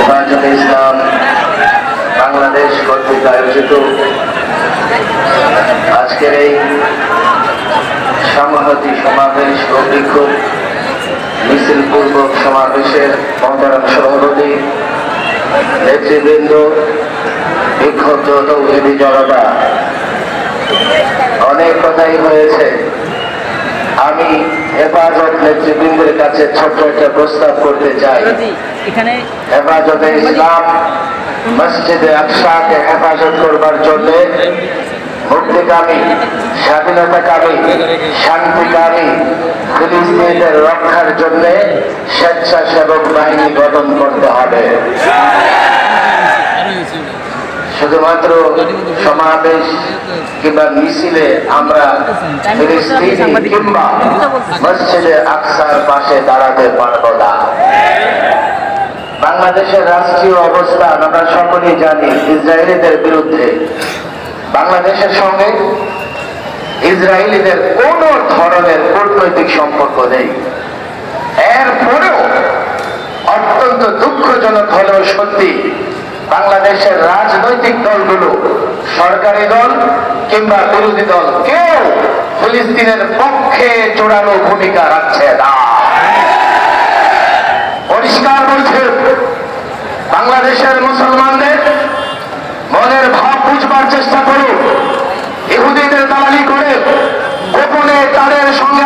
জামায়াতে ইসলাম, বাংলাদেশ কর্তৃক আয়োজিত আজকের এই সংহতি সমাবেশ ও বিক্ষোভ মিছিল পূর্বক সমাবেশের মহতারাম সভাপতি, নেতৃবৃন্দ, বিক্ষুব্ধ তৌহিদি জনতা। অনেক কথাই হয়েছে। আমি হেফাজত নেতৃবৃন্দের কাছে ছোট্ট একটা প্রস্তাব করতে চাই। হেফাজতে ইসলাম মসজিদে আকসাকে হেফাজত করবার জন্য মুক্তিকামী স্বাধীনতাকামী শান্তিকামী ফিলিস্তিনের রক্ষার জন্য স্বেচ্ছাসেবক বাহিনী গঠন করতে হবে। শুধুমাত্র সমাবেশ কিংবা মিছিলে আমরা কিংবা মসজিদে আকসার পাশে দাঁড়াতে পারব না। বাংলাদেশের রাষ্ট্রীয় অবস্থান আমরা সকলেই জানি ইসরায়েলিদের বিরুদ্ধে। বাংলাদেশের সঙ্গে ইসরায়েলিদের কোন ধরনের কূটনৈতিক সম্পর্ক নেই। এরপরেও অত্যন্ত দুঃখজনক হলেও সত্যি বাংলাদেশের রাজনৈতিক দলগুলো, সরকারি দল কিংবা বিরোধী দল, কেউ ফিলিস্তিনের পক্ষে জোরালো ভূমিকা রাখছে না। পরিষ্কার বলছে, বাংলাদেশের মুসলমানদের মনের ভাব বুঝবার চেষ্টা করুক ইহুদিদের দালালি করে গোপনে তাদের সঙ্গে